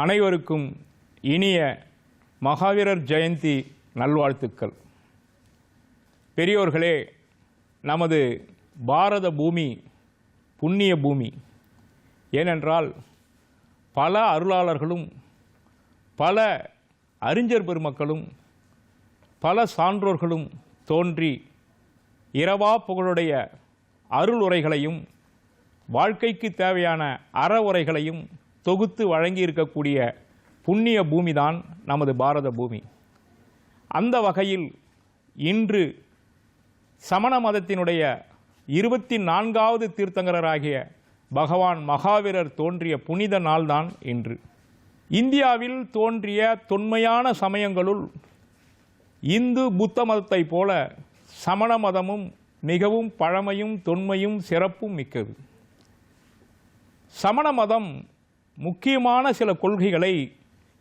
அனைவருக்கும் இனிய மகாவீரர் ஜெயந்தி நல்வாழ்த்துக்கள். பெரியோர்களே நமது பாரத பூமி புண்ணிய பூமி. ஏனென்றால் பல அருளாளர்களும் பல அறிஞர் பெருமக்களும் பல சான்றோர்களும் தோன்றி இரவா புகழுடைய அருள் உரைகளையும் வாழ்க்கைக்கு தேவையான அற உரைகளையும் தொகுத்து வழங்கி இருக்கக்கூடிய புண்ணிய பூமிதான் நமது பாரத பூமி. அந்த வகையில் இன்று சமண மதத்தினுடைய இருபத்தி நான்காவது தீர்த்தங்கரராகிய பகவான் மகாவீரர் தோன்றிய புனித நாள்தான் இன்று. இந்தியாவில் தோன்றிய தொன்மையான சமயங்களுள் இந்து புத்த மதத்தைப் போல சமண மதமும் மிகவும் பழமையும் தொன்மையும் சிறப்பும் மிக்கது. சமண மதம் முக்கியமான சில கொள்கைகளை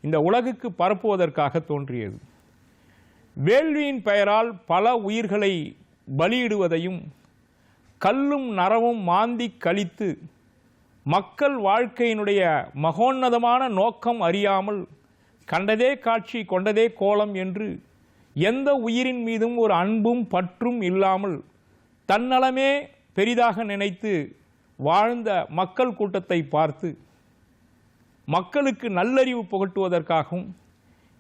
இந்த உலகுக்கு பரப்புவதற்காக தோன்றியது. வேள்வியின் பெயரால் பல உயிர்களை பலியிடுவதையும் கல்லும் நரவும் மாந்தி கழித்து மக்கள் வாழ்க்கையினுடைய மகோன்னதமான நோக்கம் அறியாமல் கண்டதே காட்சி கொண்டதே கோலம் என்று எந்த உயிரின் மீதும் ஒரு அன்பும் பற்றும் இல்லாமல் தன்னலமே பெரிதாக நினைத்து வாழ்ந்த மக்கள் கூட்டத்தை பார்த்து மக்களுக்கு நல்லறிவு புகட்டுவதற்காகவும்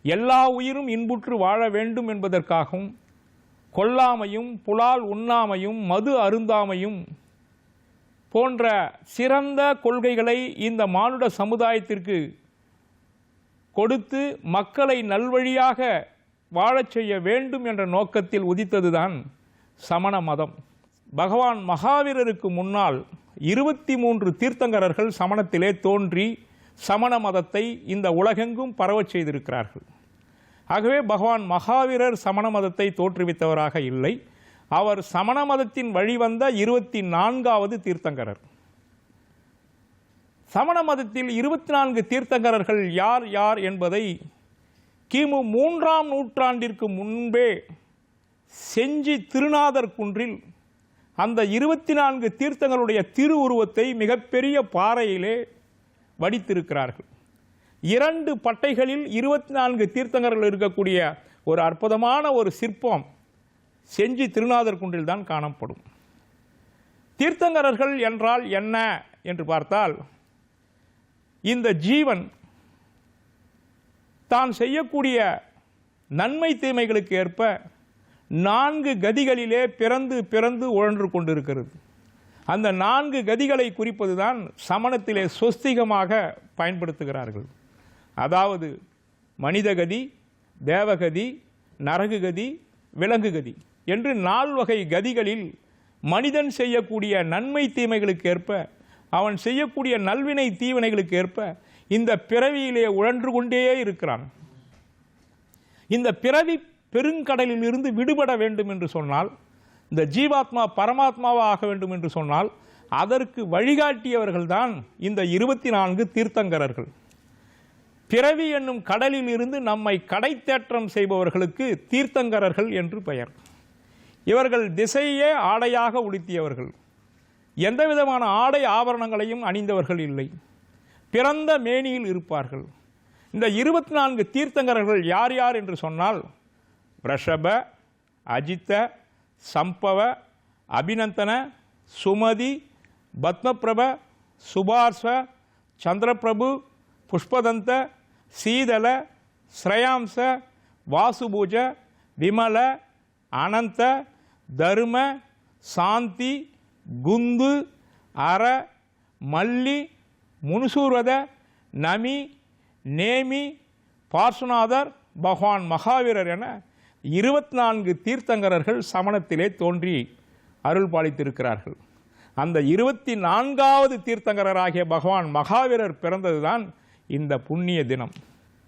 எல்லா உயிரும் இன்புற்று வாழ வேண்டும் என்பதற்காகவும் கொல்லாமையும் புலால் உண்ணாமையும் மது அருந்தாமையும் போன்ற சிறந்த கொள்கைகளை இந்த மானுட சமுதாயத்திற்கு கொடுத்து மக்களை நல்வழியாக வாழச் செய்ய வேண்டும் என்ற நோக்கத்தில் உதித்ததுதான் சமண மதம். பகவான் மகாவீரருக்கு முன்னால் இருபத்தி மூன்று தீர்த்தங்கரர்கள் சமணத்திலே தோன்றி சமண மதத்தை இந்த உலகெங்கும் பரவச் செய்திருக்கிறார்கள். ஆகவே பகவான் மகாவீரர் சமண மதத்தை தோற்றுவித்தவராக இல்லை. அவர் சமண மதத்தின் வழிவந்த இருபத்தி நான்காவது தீர்த்தங்கரர். சமண மதத்தில் இருபத்தி நான்கு தீர்த்தங்கரர்கள் யார் யார் என்பதை கிமு மூன்றாம் நூற்றாண்டிற்கு முன்பே செஞ்சி திருநாதர் குன்றில் அந்த இருபத்தி நான்கு தீர்த்தங்களுடைய திருவுருவத்தை மிகப்பெரிய பாறையிலே வடித்திருக்கிறார்கள். இரண்டு பட்டைகளில் இருபத்தி நான்கு தீர்த்தங்கர்கள் இருக்கக்கூடிய ஒரு அற்புதமான ஒரு சிற்பம் செஞ்சி திருநாதர் குன்றில் தான் காணப்படும். தீர்த்தங்கரர்கள் என்றால் என்ன என்று பார்த்தால் இந்த ஜீவன் தான் செய்யக்கூடிய நன்மை தீமைகளுக்கு ஏற்ப நான்கு கதிகளிலே பிறந்து பிறந்து உழன்று கொண்டிருக்கிறது. அந்த நான்கு கதிகளை குறிப்பதுதான் சமணத்திலே சொஸ்திகமாக பயன்படுத்துகிறார்கள். அதாவது மனிதகதி தேவகதி நரகுகதி விலங்குகதி என்று நால்வகை கதிகளில் மனிதன் செய்யக்கூடிய நன்மை தீமைகளுக்கு ஏற்ப அவன் செய்யக்கூடிய நல்வினை தீவினைகளுக்கு ஏற்ப இந்த பிறவியிலே உழன்று கொண்டே இருக்கிறான். இந்த பிறவி பெருங்கடலில் இருந்து விடுபட வேண்டும் என்று சொன்னால் இந்த ஜீவாத்மா பரமாத்மாவாக ஆக வேண்டும் என்று சொன்னால் அதற்கு வழிகாட்டியவர்கள்தான் இந்த இருபத்தி நான்கு தீர்த்தங்கரர்கள். பிறவி என்னும் கடலில் இருந்து நம்மை கடைத்தேற்றம் செய்பவர்களுக்கு தீர்த்தங்கரர்கள் என்று பெயர். இவர்கள் திசையே ஆடையாக உடுத்தியவர்கள். எந்த விதமான ஆடை ஆபரணங்களையும் அணிந்தவர்கள் இல்லை. பிறந்த மேனியில் இருப்பார்கள். இந்த இருபத்தி நான்கு தீர்த்தங்கரர்கள் யார் யார் என்று சொன்னால் ரிஷப அஜித்த சம்பவ அபிநந்தன சுமதி பத்மபிரப சுபார்ஸ்வ சந்திரபிரபு புஷ்பதந்த சீதல ஸ்ரயாம்ச வாசுபூஜ விமல அனந்த தர்ம சாந்தி குந்து அற மல்லி முனுசூர்வத நமி நேமி பார்சுநாதர் பகவான் மகாவீரர் என இருபத்தி நான்கு தீர்த்தங்கரர்கள் சமணத்திலே தோன்றி அருள் பாலித்திருக்கிறார்கள் அந்த இருபத்தி நான்காவது தீர்த்தங்கரராகிய பகவான் மகாவீரர் பிறந்ததுதான் இந்த புண்ணிய தினம்.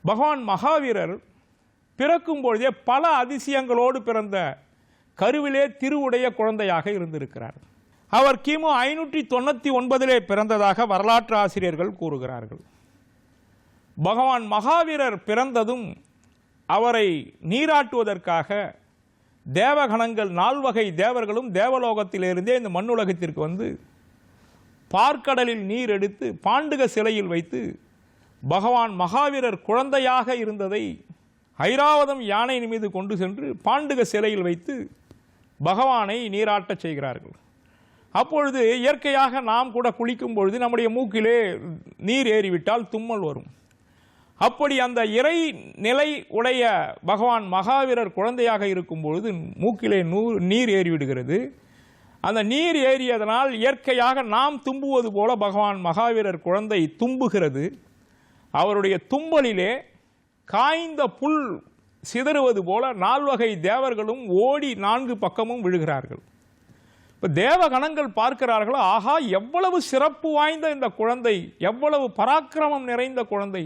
பகவான் மகாவீரர் பிறக்கும் பொழுதே பல அதிசயங்களோடு பிறந்த கருவிலே திருவுடைய குழந்தையாக இருந்திருக்கிறார். அவர் கிமு ஐநூற்றி தொண்ணூற்றி ஒன்பதிலே பிறந்ததாக வரலாற்று ஆசிரியர்கள் கூறுகிறார்கள். பகவான் மகாவீரர் பிறந்ததும் அவரை நீராட்டுவதற்காக தேவகணங்கள் நால்வகை தேவர்களும் தேவலோகத்திலிருந்தே இந்த மண்ணுலகத்திற்கு வந்து பார்க்கடலில் நீர் எடுத்து பாண்டுக சிலையில் வைத்து பகவான் மகாவீரர் குழந்தையாக இருந்ததை ஐராவதம் யானையின் மீது கொண்டு சென்று பாண்டுக சிலையில் வைத்து பகவானை நீராட்டச் செய்கிறார்கள். அப்பொழுது இயற்கையாக நாம் கூட குளிக்கும் பொழுது நம்முடைய மூக்கிலே நீர் ஏறிவிட்டால் தும்மல் வரும். அப்படி அந்த இறை நிலை உடைய பகவான் மகாவீரர் குழந்தையாக இருக்கும் பொழுது மூக்கிலே நூ நீர் ஏறிவிடுகிறது. அந்த நீர் ஏறியதனால் இயற்கையாக நாம் தும்புவது போல பகவான் மகாவீரர் குழந்தை தும்புகிறது. அவருடைய தும்பலிலே காய்ந்த புல் சிதறுவது போல நால்வகை தேவர்களும் ஓடி நான்கு பக்கமும் விழுகிறார்கள். இப்போ தேவகணங்கள் பார்க்கிறார்களோ ஆகா எவ்வளவு சிறப்பு வாய்ந்த இந்த குழந்தை எவ்வளவு பராக்கிரமம் நிறைந்த குழந்தை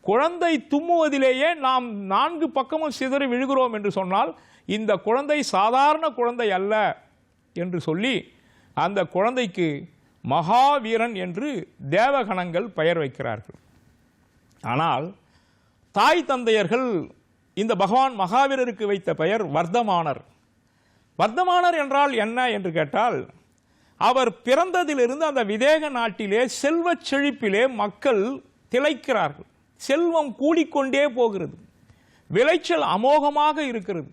குழந்தை தும்முவதிலேயே நாம் நான்கு பக்கமும் சிதறி விழுகிறோம் என்று சொன்னால் இந்த குழந்தை சாதாரண குழந்தை அல்ல என்று சொல்லி அந்த குழந்தைக்கு மகாவீரன் என்று தேவகணங்கள் பெயர் வைக்கிறார்கள். ஆனால் தாய் தந்தையர்கள் இந்த பகவான் மகாவீரருக்கு வைத்த பெயர் வர்த்தமானர் வர்த்தமானர் என்றால் என்ன என்று கேட்டால் அவர் பிறந்ததிலிருந்து அந்த விதேக நாட்டிலே செல்வச் செழிப்பிலே மக்கள் திளைக்கிறார்கள். செல்வம் கூடிக்கொண்டே போகிறது. விளைச்சல் அமோகமாக இருக்கிறது.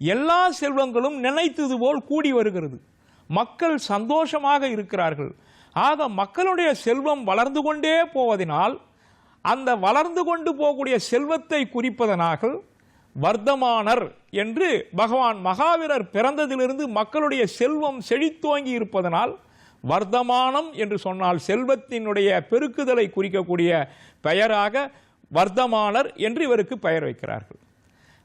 எல்லா செல்வங்களும் நினைத்தது போல் கூடி வருகிறது. மக்கள் சந்தோஷமாக இருக்கிறார்கள். ஆக மக்களுடைய செல்வம் வளர்ந்து கொண்டே போவதனால் அந்த வளர்ந்து கொண்டு போகக்கூடிய செல்வத்தை குறிப்பதனாக வர்த்தமானர் என்று பகவான் மகாவீரர் பிறந்ததிலிருந்து மக்களுடைய செல்வம் செழித்தோங்கி இருப்பதனால் வர்த்தமானம் என்று சொன்னால் செல்வத்தினுடைய பெருக்குதலை குறிக்கக்கூடிய பெயராக வர்த்தமானர் என்று இவருக்கு பெயர் வைக்கிறார்கள்.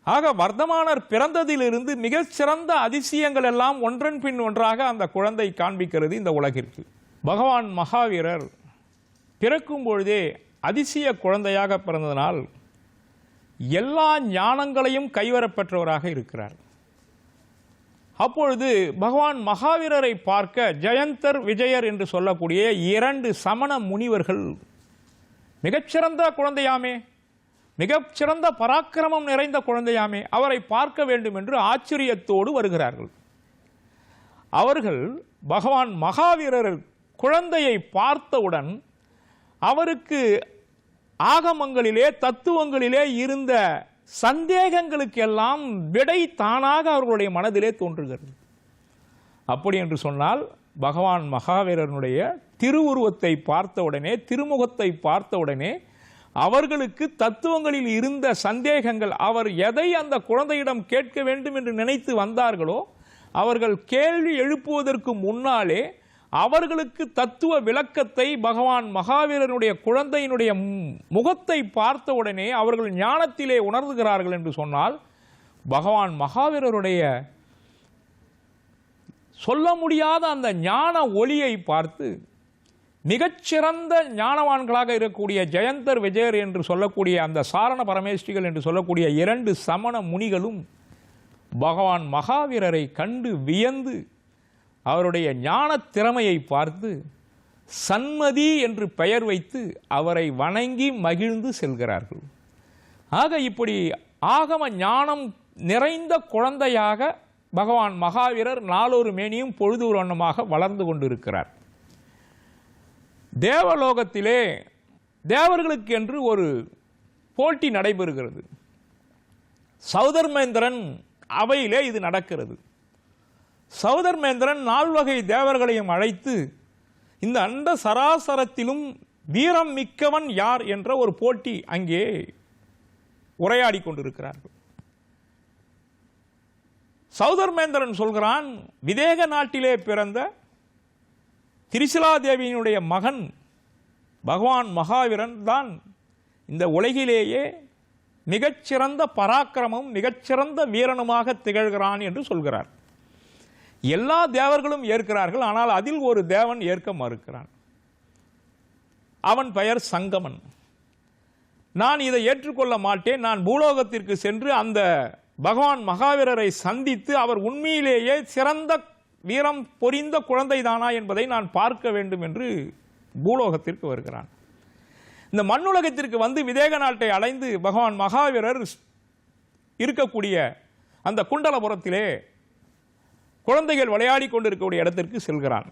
ஆக வர்த்தமானர் பிறந்ததிலிருந்து மிகச்சிறந்த அதிசயங்கள் எல்லாம் ஒன்றன் பின் ஒன்றாக அந்த குழந்தை காண்பிக்கிறது இந்த உலகிற்கு. பகவான் மகாவீரர் பிறக்கும் பொழுதே அதிசய குழந்தையாக பிறந்ததனால் எல்லா ஞானங்களையும் கைவரப்பெற்றவராக இருக்கிறார். அப்பொழுது பகவான் மகாவீரரை பார்க்க ஜெயந்தர் விஜயர் என்று சொல்லக்கூடிய இரண்டு சமண முனிவர்கள் மிகச்சிறந்த குழந்தையாமே மிகச்சிறந்த பராக்கிரமம் நிறைந்த குழந்தையாமே அவரை பார்க்க வேண்டும் என்று ஆச்சரியத்தோடு வருகிறார்கள். அவர்கள் பகவான் மகாவீரர் குழந்தையை பார்த்தவுடன் அவருக்கு ஆகமங்களிலே தத்துவங்களிலே இருந்த சந்தேகங்களுக்கெல்லாம் விடை தானாக அவர்களுடைய மனதிலே தோன்றுகிறது. அப்படி என்று சொன்னால் பகவான் மகாவீரனுடைய திருவுருவத்தை பார்த்தவுடனே திருமுகத்தை பார்த்தவுடனே அவர்களுக்கு தத்துவங்களில் இருந்த சந்தேகங்கள் அவர் எதை அந்த குழந்தையிடம் கேட்க வேண்டும் என்று நினைத்து வந்தார்களோ அவர்கள் கேள்வி எழுப்புவதற்கு முன்னாலே அவர்களுக்கு தத்துவ விளக்கத்தை பகவான் மகாவீரனுடைய குழந்தையினுடைய முகத்தை முகத்தை பார்த்தவுடனே அவர்கள் ஞானத்திலே உணர்ந்துகிறார்கள் என்று சொன்னால் பகவான் மகாவீரருடைய சொல்ல முடியாத அந்த ஞான ஒளியை பார்த்து மிகச்சிறந்த ஞானவான்களாக இருக்கக்கூடிய ஜெயந்தர் விஜயர் என்று சொல்லக்கூடிய அந்த சாரண பரமேஷ்டிகள் என்று சொல்லக்கூடிய இரண்டு சமண முனிகளும் பகவான் மகாவீரரை கண்டு வியந்து அவருடைய ஞான திறமையை பார்த்து சன்மதி என்று பெயர் வைத்து அவரை வணங்கி மகிழ்ந்து செல்கிறார்கள். ஆக இப்படி ஆகம ஞானம் நிறைந்த குழந்தையாக பகவான் மகாவீரர் நாளொரு மேனியும் பொழுது ஒரு வண்ணமாக வளர்ந்து கொண்டிருக்கிறார். தேவலோகத்திலே தேவர்களுக்கு என்று ஒரு போட்டி நடைபெறுகிறது. சௌதர்மேந்திரன் அவையிலே இது நடக்கிறது. சௌதர்மேந்திரன் நால்வகை தேவர்களையும் அழைத்து இந்த அண்ட சராசரத்திலும் வீரம் மிக்கவன் யார் என்ற ஒரு போட்டி அங்கே உரையாடி கொண்டிருக்கிறார்கள். சௌதர்மேந்திரன் சொல்கிறான் விதேக நாட்டிலே பிறந்த திரிசிலாதேவியினுடைய மகன் பகவான் மகாவீரன் தான் இந்த உலகிலேயே மிகச்சிறந்த பராக்கிரமும் மிகச்சிறந்த வீரனுமாக திகழ்கிறான் என்று சொல்கிறார். எல்லா தேவர்களும் ஏற்கிறார்கள் ஆனால் அதில் ஒரு தேவன் ஏற்க மறுக்கிறான். அவன் பெயர் சங்கமன். நான் இதை ஏற்றுக்கொள்ள மாட்டேன். நான் பூலோகத்திற்கு சென்று அந்த பகவான் மகாவீரரை சந்தித்து அவர் உண்மையிலேயே சிறந்த வீரம் பொரிந்த குழந்தைதானா என்பதை நான் பார்க்க வேண்டும் என்று பூலோகத்திற்கு வருகிறான். இந்த மண்ணுலகத்திற்கு வந்து விதேக நாட்டை அடைந்து பகவான் மகாவீரர் இருக்கக்கூடிய அந்த குண்டலபுரத்திலே குழந்தைகள் விளையாடி கொண்டிருக்கக்கூடிய இடத்திற்கு செல்கிறான்.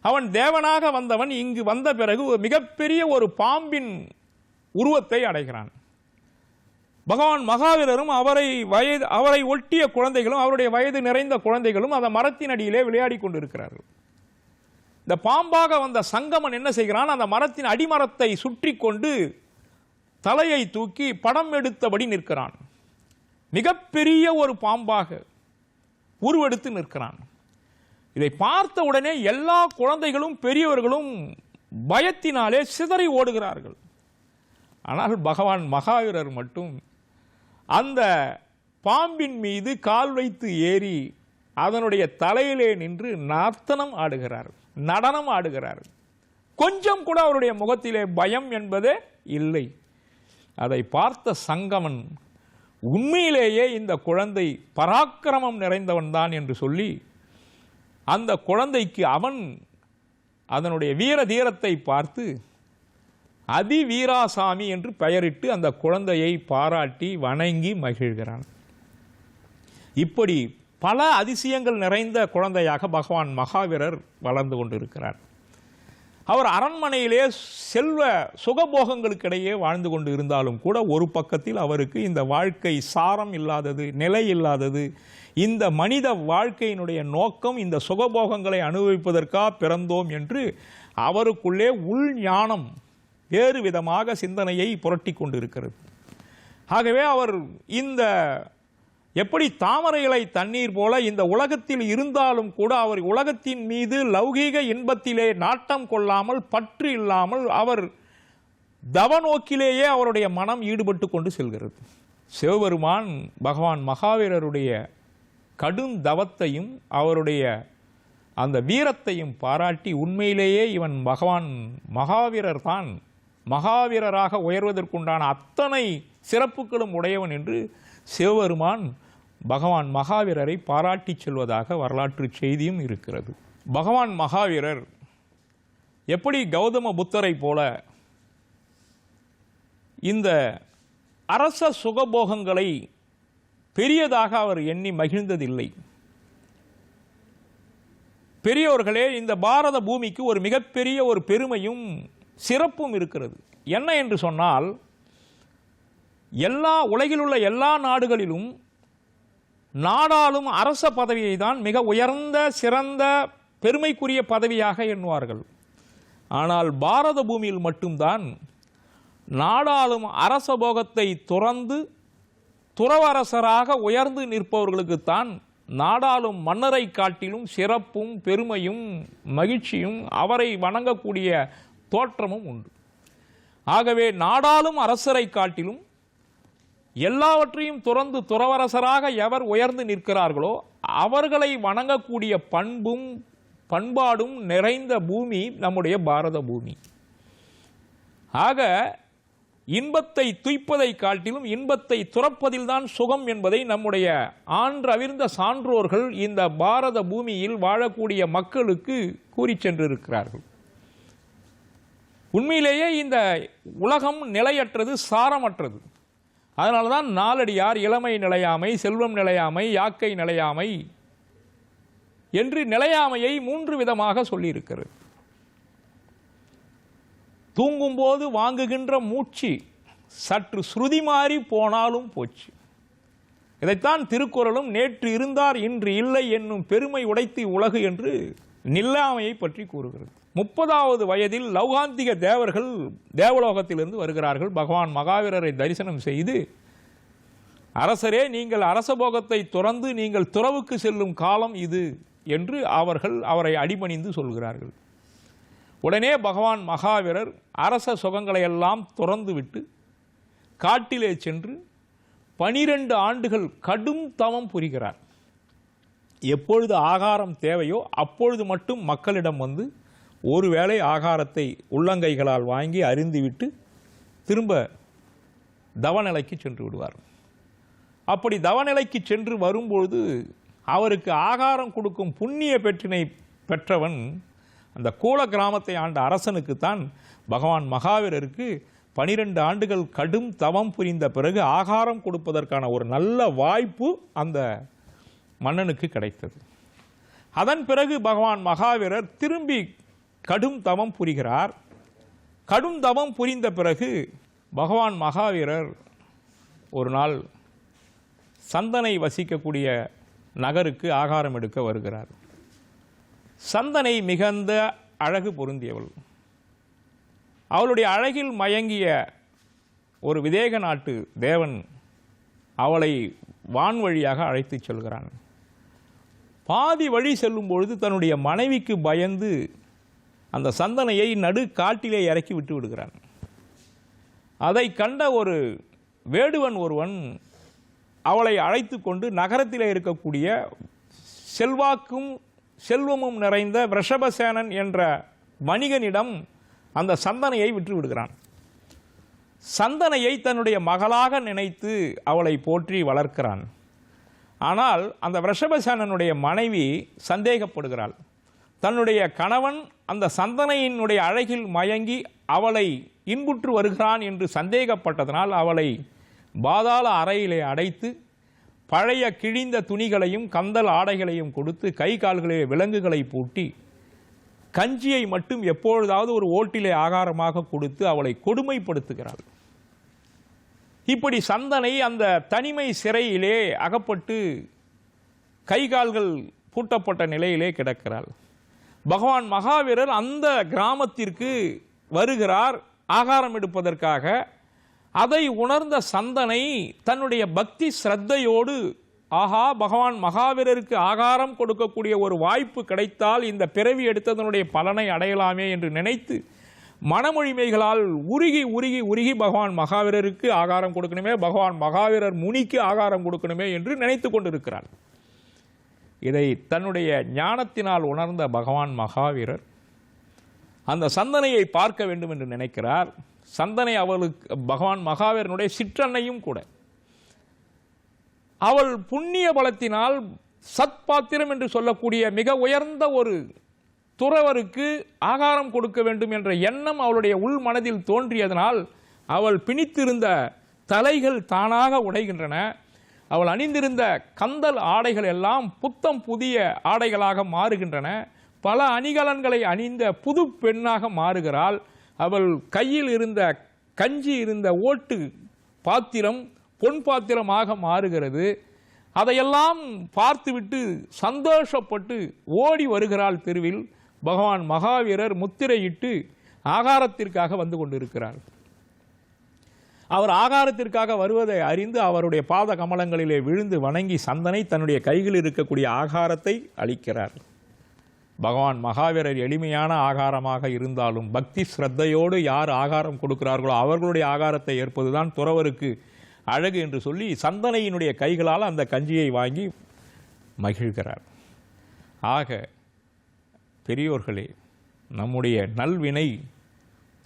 அவன் தேவனாக வந்தவன் இங்கு வந்த பிறகு மிகப்பெரிய ஒரு பாம்பின் உருவத்தை அடைகிறான். பகவான் மகாவீரரும் அவரை வயது அவரை ஒட்டிய குழந்தைகளும் அவருடைய வயது நிறைந்த குழந்தைகளும் அந்த மரத்தின் அடியிலே விளையாடி கொண்டிருக்கிறார்கள். இந்த பாம்பாக வந்த சங்கமன் என்ன செய்கிறான்? அந்த மரத்தின் அடிமரத்தை சுற்றி கொண்டு தலையை தூக்கி படம் எடுத்தபடி நிற்கிறான். மிகப்பெரிய ஒரு பாம்பாக. உருவெடுத்து நிற்கிறான். இதை பார்த்த உடனே எல்லா குழந்தைகளும் பெரியவர்களும் பயத்தினாலே சிதறி ஓடுகிறார்கள். ஆனால் பகவான் மகாவீரர் மட்டும் அந்த பாம்பின் மீது கால் வைத்து ஏறி அதனுடைய தலையிலே நின்று நர்த்தனம் ஆடுகிறார் நடனம் ஆடுகிறார். கொஞ்சம் கூட அவருடைய முகத்திலே பயம் என்பதே இல்லை. அதை பார்த்த சங்கமன் உண்மையிலேயே இந்த குழந்தை பராக்கிரமம் நிறைந்தவன் தான் என்று சொல்லி அந்த குழந்தைக்கு அவன் அதனுடைய வீர தீரத்தை பார்த்து அதிவீராசாமி என்று பெயரிட்டு அந்த குழந்தையை பாராட்டி வணங்கி மகிழ்கிறான். இப்படி பல அதிசயங்கள் நிறைந்த குழந்தையாக பகவான் மகாவீரர் வளர்ந்து கொண்டிருக்கிறார். அவர் அரண்மனையிலே செல்வ சுகபோகங்களுக்கிடையே வாழ்ந்து கொண்டு இருந்தாலும் கூட ஒரு பக்கத்தில் அவருக்கு இந்த வாழ்க்கை சாரம் இல்லாதது நிலை இல்லாதது இந்த மனித வாழ்க்கையினுடைய நோக்கம் இந்த சுகபோகங்களை அனுபவிப்பதற்கா பிறந்தோம் என்று அவருக்குள்ளே உள் ஞானம் வேறு விதமாக சிந்தனையை புரட்டி கொண்டிருக்கிறது. ஆகவே அவர் இந்த எப்படி தாமரை இலை தண்ணீர் போல இந்த உலகத்தில் இருந்தாலும் கூட அவர் உலகத்தின் மீது லௌகீக இன்பத்திலே நாட்டம் கொள்ளாமல் பற்று இல்லாமல் அவர் தவநோக்கிலேயே அவருடைய மனம் ஈடுபட்டு கொண்டு செல்கிறது. சிவபெருமான் பகவான் மகாவீரருடைய கடும் தவத்தையும் அவருடைய அந்த வீரத்தையும் பாராட்டி உண்மையிலேயே இவன் பகவான் மகாவீரர் தான். மகாவீரராக உயர்வதற்குண்டான அத்தனை சிறப்புகளும் உடையவன் என்று சிவபெருமான் பகவான் மகாவீரரை பாராட்டி செல்வதாக வரலாற்று செய்தியும் இருக்கிறது. பகவான் மகாவீரர் எப்படி கௌதம புத்தரை போல இந்த அரச சுகபோகங்களை பெரியதாக அவர் எண்ணி மகிழ்ந்ததில்லை. பெரியோர்களே இந்த பாரத பூமிக்கு ஒரு மிகப்பெரிய ஒரு பெருமையும் சிறப்பும் இருக்கிறது. என்ன என்று சொன்னால் எல்லா உலகில் உள்ள எல்லா நாடுகளிலும் நாடாளும் அரச பதவியை தான் மிக உயர்ந்த சிறந்த பெருமைக்குரிய பதவியாக எண்ணுவார்கள். ஆனால் பாரத பூமியில் மட்டும்தான் நாடாளும் அரச போகத்தை துறந்து துறவரசராக உயர்ந்து நிற்பவர்களுக்குத்தான் நாடாளும் மன்னரை காட்டிலும் சிறப்பும் பெருமையும் மகிழ்ச்சியும் அவரை வணங்கக்கூடிய தோற்றமும் உண்டு. ஆகவே நாடாளும் அரசரை காட்டிலும் எல்லாவற்றையும் துறந்து துறவரசராக எவர் உயர்ந்து நிற்கிறார்களோ அவர்களை வணங்கக்கூடிய பண்பும் பண்பாடும் நிறைந்த பூமி நம்முடைய பாரத பூமி. ஆக இன்பத்தை துய்ப்பதை காட்டிலும் இன்பத்தை துறப்பதில்தான் சுகம் என்பதை நம்முடைய ஆன்றவிர்ந்த சான்றோர்கள் இந்த பாரத பூமியில் வாழக்கூடிய மக்களுக்கு கூறிச் சென்றிருக்கிறார்கள். உண்மையிலேயே இந்த உலகம் நிலையற்றது சாரமற்றது. அதனால தான் நாலடியார் இளமை நிலையாமை செல்வம் நிலையாமை யாக்கை நிலையாமை என்று நிலையாமையை மூன்று விதமாக சொல்லியிருக்கிறது. தூங்கும்போது வாங்குகின்ற மூச்சு சற்று ஸ்ருதி மாறி போனாலும் போச்சு. இதைத்தான் திருக்குறளும் நேற்று இருந்தார் இன்று இல்லை என்னும் பெருமை உடைத்து உலகு என்று நில்லாமையை பற்றி கூறுகிறது. முப்பதாவது வயதில் லௌகாந்திக தேவர்கள் தேவலோகத்திலிருந்து வருகிறார்கள். பகவான் மகாவீரரை தரிசனம் செய்து அரசரே நீங்கள் அரசபோகத்தை துறந்து நீங்கள் துறவுக்கு செல்லும் காலம் இது என்று அவர்கள் அவரை அடிபணிந்து சொல்கிறார்கள். உடனே பகவான் மகாவீரர் அரச சுகங்களை எல்லாம் துறந்துவிட்டு காட்டிலே சென்று பனிரெண்டு ஆண்டுகள் கடும் தவம் புரிகிறார். எப்பொழுது ஆகாரம் தேவையோ அப்பொழுது மட்டும் மக்களிடம் வந்து ஒருவேளை ஆகாரத்தை உள்ளங்கைகளால் வாங்கி அறிந்துவிட்டு திரும்ப தவநிலைக்கு சென்று விடுவார். அப்படி தவநிலைக்கு சென்று வரும்பொழுது அவருக்கு ஆகாரம் கொடுக்கும் புண்ணிய பெற்றினை பெற்றவன் அந்த கூல கிராமத்தை ஆண்ட அரசனுக்குத்தான் பகவான் மகாவீரருக்கு பனிரெண்டு ஆண்டுகள் கடும் தவம் புரிந்த பிறகு ஆகாரம் கொடுப்பதற்கான ஒரு நல்ல வாய்ப்பு அந்த மன்னனுக்கு கிடைத்தது. அதன் பிறகு பகவான் மகாவீரர் திரும்பி கடும் தவம் புரிகிறார். கடும் தவம் புரிந்த பிறகு பகவான் மகாவீரர் ஒரு நாள் சந்தனை வசிக்கக்கூடிய நகருக்கு ஆகாரம் எடுக்க வருகிறார். சந்தனை மிகுந்த அழகு பொருந்தியவள். அவளுடைய அழகில் மயங்கிய ஒரு விதேக நாட்டு தேவன் அவளை வான்வழியாக அழைத்துச் செல்கிறான். பாதி வழி செல்லும் பொழுது தன்னுடைய மனைவிக்கு பயந்து அந்த சந்தனையை நடு காட்டிலே இறக்கி விட்டு விடுகிறான். அதை கண்ட ஒரு வேடுவன் ஒருவன் அவளை அழைத்து கொண்டு நகரத்தில் இருக்கக்கூடிய செல்வாக்கும் செல்வமும் நிறைந்த விஷபசேனன் என்ற வணிகனிடம் அந்த சந்தனையை விற்று விடுகிறான். சந்தனையை தன்னுடைய மகளாக நினைத்து அவளை போற்றி வளர்க்கிறான். ஆனால் அந்த விஷபசேனனுடைய மனைவி சந்தேகப்படுகிறாள். தன்னுடைய கணவன் அந்த சந்தனையினுடைய அழகில் மயங்கி அவளை இன்புற்று வருகிறான் என்று சந்தேகப்பட்டதனால் அவளை பாதாள அறையிலே அடைத்து பழைய கிழிந்த துணிகளையும் கந்தல் ஆடைகளையும் கொடுத்து கை கால்களிலே விலங்குகளை பூட்டி கஞ்சியை மட்டும் எப்பொழுதாவது ஒரு ஓட்டிலே ஆகாரமாக கொடுத்து அவளை கொடுமைப்படுத்துகிறாள். இப்படி சந்தனை அந்த தனிமை சிறையிலே அகப்பட்டு கை கால்கள் பூட்டப்பட்ட நிலையிலே கிடக்கிறாள். பகவான் மகாவீரர் அந்த கிராமத்திற்கு வருகிறார் ஆகாரம் எடுப்பதற்காக. அதை உணர்ந்த சந்தனை தன்னுடைய பக்தி ஸ்ரத்தையோடு ஆஹா பகவான் மகாவீரருக்கு ஆகாரம் கொடுக்கக்கூடிய ஒரு வாய்ப்பு கிடைத்தால் இந்த பிறவி எடுத்ததனுடைய பலனை அடையலாமே என்று நினைத்து மனமொழிமைகளால் உருகி உருகி உருகி பகவான் மகாவீரருக்கு ஆகாரம் கொடுக்கணுமே பகவான் மகாவீரர் முனிக்கு ஆகாரம் கொடுக்கணுமே என்று நினைத்து கொண்டிருக்கிறார். இதை தன்னுடைய ஞானத்தினால் உணர்ந்த பகவான் மகாவீரர் அந்த சந்தனையை பார்க்க வேண்டும் என்று நினைக்கிறார். சந்தனை அவளுக்கு பகவான் மகாவீரனுடைய சிற்றன்னையும் கூட. அவள் புண்ணிய பலத்தினால் சத்பாத்திரம் என்று சொல்லக்கூடிய மிக உயர்ந்த ஒரு துறவருக்கு ஆகாரம் கொடுக்க வேண்டும் என்ற எண்ணம் அவளுடைய உள் மனதில் தோன்றியதனால் அவள் பிணித்திருந்த தலைகள் தானாக உடைகின்றன. அவள் அணிந்திருந்த கந்தல் ஆடைகள் எல்லாம் புத்தம் புதிய ஆடைகளாக மாறுகின்றன. பல அணிகலன்களை அணிந்த புது பெண்ணாக மாறுகிறாள். அவள் கையில் இருந்த கஞ்சி இருந்த ஓட்டு பாத்திரம் பொன் பாத்திரமாக மாறுகிறது. அதையெல்லாம் பார்த்துவிட்டு சந்தோஷப்பட்டு ஓடி வருகிறாள் தெருவில். பகவான் மகாவீரர் முத்திரையிட்டு ஆகாரத்திற்காக வந்து கொண்டிருக்கிறார். அவர் ஆகாரத்திற்காக வருவதை அறிந்து அவருடைய பாத கமலங்களிலே விழுந்து வணங்கி சந்தனை தன்னுடைய கையில் இருக்கக்கூடிய ஆகாரத்தை அளிக்கிறார். பகவான் மகாவீரர் எளிமையான ஆகாரமாக இருந்தாலும் பக்தி ஸ்ரத்தையோடு யார் ஆகாரம் கொடுக்கிறார்களோ அவர்களுடைய ஆகாரத்தை ஏற்பதுதான் துறவருக்கு அழகு என்று சொல்லி சந்தனையினுடைய கைகளால் அந்த கஞ்சியை வாங்கி மகிழ்கிறார். ஆக பெரியோர்களே நம்முடைய நல்வினை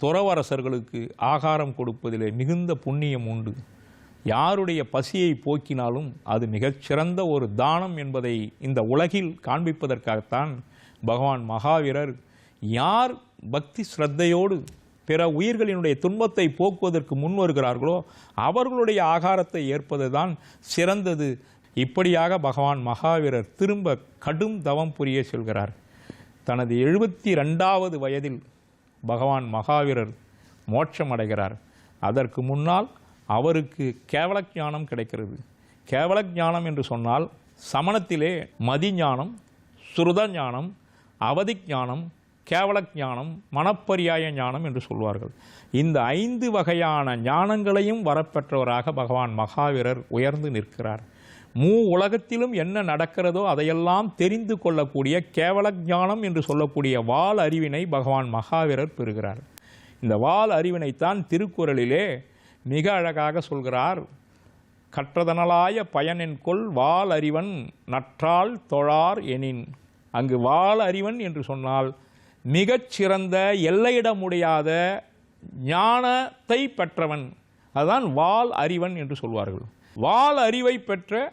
துறவரசர்களுக்கு ஆகாரம் கொடுப்பதிலே மிகுந்த புண்ணியம் உண்டு. யாருடைய பசியை போக்கினாலும் அது மிகச்சிறந்த ஒரு தானம் என்பதை இந்த உலகில் காண்பிப்பதற்காகத்தான் பகவான் மகாவீரர் யார் பக்தி ஸ்ரத்தையோடு பிற உயிர்களினுடைய துன்பத்தை போக்குவதற்கு முன் வருகிறார்களோ அவர்களுடைய ஆகாரத்தை ஏற்பது தான் சிறந்தது. இப்படியாக பகவான் மகாவீரர் திரும்ப கடும் தவம் புரிய செல்கிறார். தனது எழுபத்தி ரெண்டாவது வயதில் பகவான் மகாவீரர் மோட்சம் அடைகிறார். அதற்கு முன்னால் அவருக்கு கேவல ஞானம் கிடைக்கிறது. கேவல ஞானம் என்று சொன்னால் சமணத்திலே மதி ஞானம் சுருத ஞானம் அவதி ஞானம் கேவல ஞானம் மனப்பரியாய ஞானம் என்று சொல்வார்கள். இந்த ஐந்து வகையான ஞானங்களையும் வரப்பெற்றவராக பகவான் மகாவீரர் உயர்ந்து நிற்கிறார். மூ உலகத்திலும் என்ன நடக்கிறதோ அதையெல்லாம் தெரிந்து கொள்ளக்கூடிய கேவல ஞானம் என்று சொல்லக்கூடிய வால் அறிவினை பகவான் மகாவீரர் பெறுகிறார். இந்த வால் அறிவினைத்தான் திருக்குறளிலே மிக அழகாக சொல்கிறார். கற்றதனலாய பயனென்கொள் வால் அறிவன் நற்றால் தொழார் எனின். அங்கு வால் அறிவன் என்று சொன்னால் மிகச்சிறந்த எல்லையிட முடியாத ஞானத்தை பெற்றவன். அதுதான் வால் அறிவன் என்று சொல்வார்கள். வால் அறிவை பெற்ற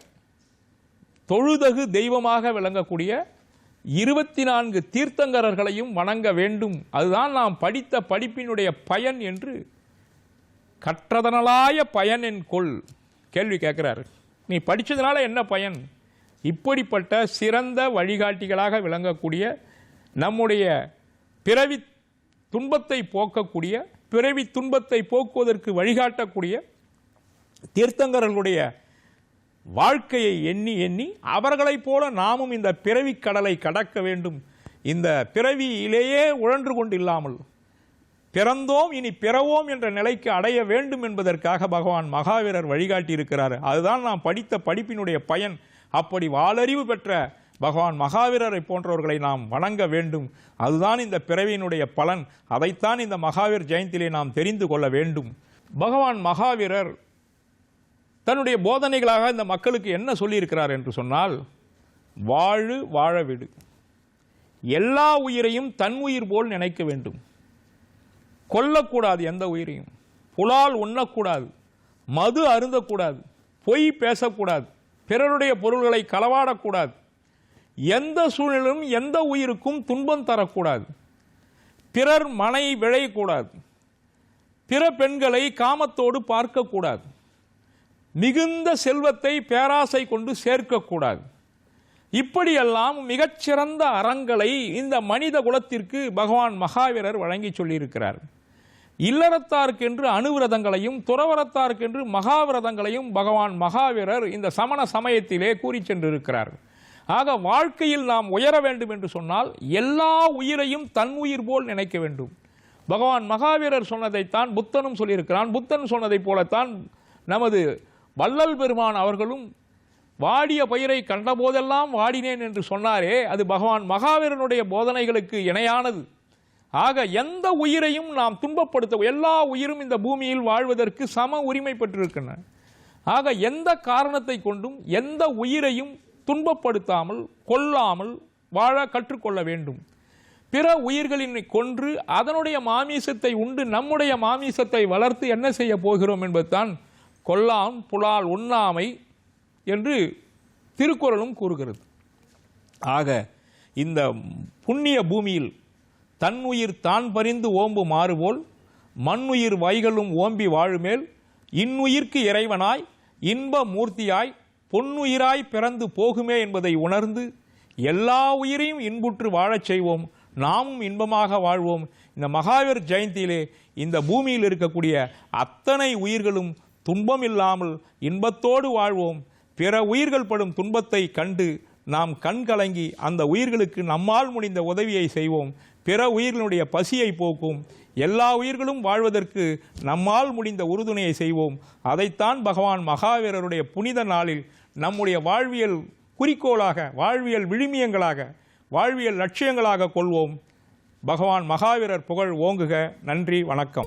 தொழுதகு தெய்வமாக விளங்கக்கூடிய இருபத்தி நான்கு தீர்த்தங்கரர்களையும் வணங்க வேண்டும். அதுதான் நாம் படித்த படிப்பினுடைய பயன் என்று கற்றதனலாய பயன் என் கொள். கேள்வி கேட்குறாரு. நீ படித்ததுனால என்ன பயன்? இப்படிப்பட்ட சிறந்த வழிகாட்டிகளாக விளங்கக்கூடிய நம்முடைய பிறவி துன்பத்தை போக்கக்கூடிய பிறவி துன்பத்தை போக்குவதற்கு வழிகாட்டக்கூடிய தீர்த்தங்கரர்களுடைய வாழ்க்கையை எண்ணி எண்ணி அவர்களைப் போல நாமும் இந்த பிறவி கடலை கடக்க வேண்டும். இந்த பிறவியிலேயே உழன்று கொண்டில்லாமல் பிறந்தோம் இனி பிறவோம் என்ற நிலைக்கு அடைய வேண்டும் என்பதற்காக பகவான் மகாவீரர் வழிகாட்டியிருக்கிறார். அதுதான் நாம் படித்த படிப்பினுடைய பயன். அப்படி வாளறிவு பெற்ற பகவான் மகாவீரரை போன்றவர்களை நாம் வணங்க வேண்டும். அதுதான் இந்த பிறவியினுடைய பலன். அதைத்தான் இந்த மகாவீர் ஜெயந்திலே நாம் தெரிந்து கொள்ள வேண்டும். பகவான் மகாவீரர் தன்னுடைய போதனைகளாக இந்த மக்களுக்கு என்ன சொல்லியிருக்கிறார் என்று சொன்னால் வாழு வாழ விடு. எல்லா உயிரையும் தன் உயிர் போல் நினைக்க வேண்டும். கொல்லக்கூடாது எந்த உயிரையும். புலால் உண்ணக்கூடாது. மது அருந்தக்கூடாது. பொய் பேசக்கூடாது. பிறருடைய பொருள்களை களவாடக்கூடாது. எந்த சூழ்நிலையும் எந்த உயிருக்கும் துன்பம் தரக்கூடாது. பிறர் மனை விழையக்கூடாது பிற பெண்களை காமத்தோடு பார்க்கக்கூடாது. மிகுந்த செல்வத்தை பேராசை கொண்டு சேர்க்கக்கூடாது. இப்படியெல்லாம் மிகச்சிறந்த அறங்களை இந்த மனித குலத்திற்கு பகவான் மகாவீரர் வழங்கி சொல்லியிருக்கிறார். இல்லறத்தார்க்கென்று அணுவிரதங்களையும் துறவரத்தார்க்கென்று மகாவிரதங்களையும் பகவான் மகாவீரர் இந்த சமண சமயத்திலே கூறி சென்றிருக்கிறார். ஆக வாழ்க்கையில் நாம் உயர வேண்டும் என்று சொன்னால் எல்லா உயிரையும் தன் உயிர் போல் நினைக்க வேண்டும். பகவான் மகாவீரர் சொன்னதைத்தான் புத்தனும் சொல்லியிருக்கிறான். புத்தன் சொன்னதைப் போலத்தான் நமது வள்ளல் பெருமான் அவர்களும் வாடிய பயிரை கண்டபோதெல்லாம் வாடினேன் என்று சொன்னாரே அது பகவான் மகாவீரனுடைய போதனைகளுக்கு இணையானது. ஆக எந்த உயிரையும் நாம் துன்பப்படுத்த எல்லா உயிரும் இந்த பூமியில் வாழ்வதற்கு சம உரிமை பெற்றிருக்கின்றன. ஆக எந்த காரணத்தை கொண்டும் எந்த உயிரையும் துன்பப்படுத்தாமல் கொல்லாமல் வாழ கற்றுக்கொள்ள வேண்டும். பிற உயிர்களின் கொன்று அதனுடைய மாமிசத்தை உண்டு நம்முடைய மாமிசத்தை வளர்த்து என்ன செய்ய போகிறோம் என்பதுதான் கொல்லான் புலால் உண்ணாமை என்று திருக்குறளும் கூறுகிறது. ஆக இந்த புண்ணிய பூமியில் தன்னுயிர் தான் பறிந்து ஓம்பு மாறுபோல் மண்ணுயிர் வைகளும் ஓம்பி வாழுமேல் இன்னுயிர்க்கு இறைவனாய் இன்ப மூர்த்தியாய் பொன்னுயிராய் பிறந்து போகுமே என்பதை உணர்ந்து எல்லா உயிரையும் இன்புற்று வாழச் செய்வோம் நாமும் இன்பமாக வாழ்வோம். இந்த மகாவீர் ஜெயந்தியிலே இந்த பூமியில் இருக்கக்கூடிய அத்தனை உயிர்களும் துன்பம் இல்லாமல் இன்பத்தோடு வாழ்வோம். பிற உயிர்கள் படும் துன்பத்தை கண்டு நாம் கண் கலங்கி அந்த உயிர்களுக்கு நம்மால் முடிந்த உதவியை செய்வோம். பிற உயிர்களுடைய பசியை போக்கும். எல்லா உயிர்களும் வாழ்வதற்கு நம்மால் முடிந்த உறுதுணையை செய்வோம். அதைத்தான் பகவான் மகாவீரருடைய புனித நாளில் நம்முடைய வாழ்வியல் குறிக்கோளாக வாழ்வியல் விழுமியங்களாக வாழ்வியல் லட்சியங்களாக கொள்வோம். பகவான் மகாவீரர் புகழ் ஓங்குக. நன்றி வணக்கம்.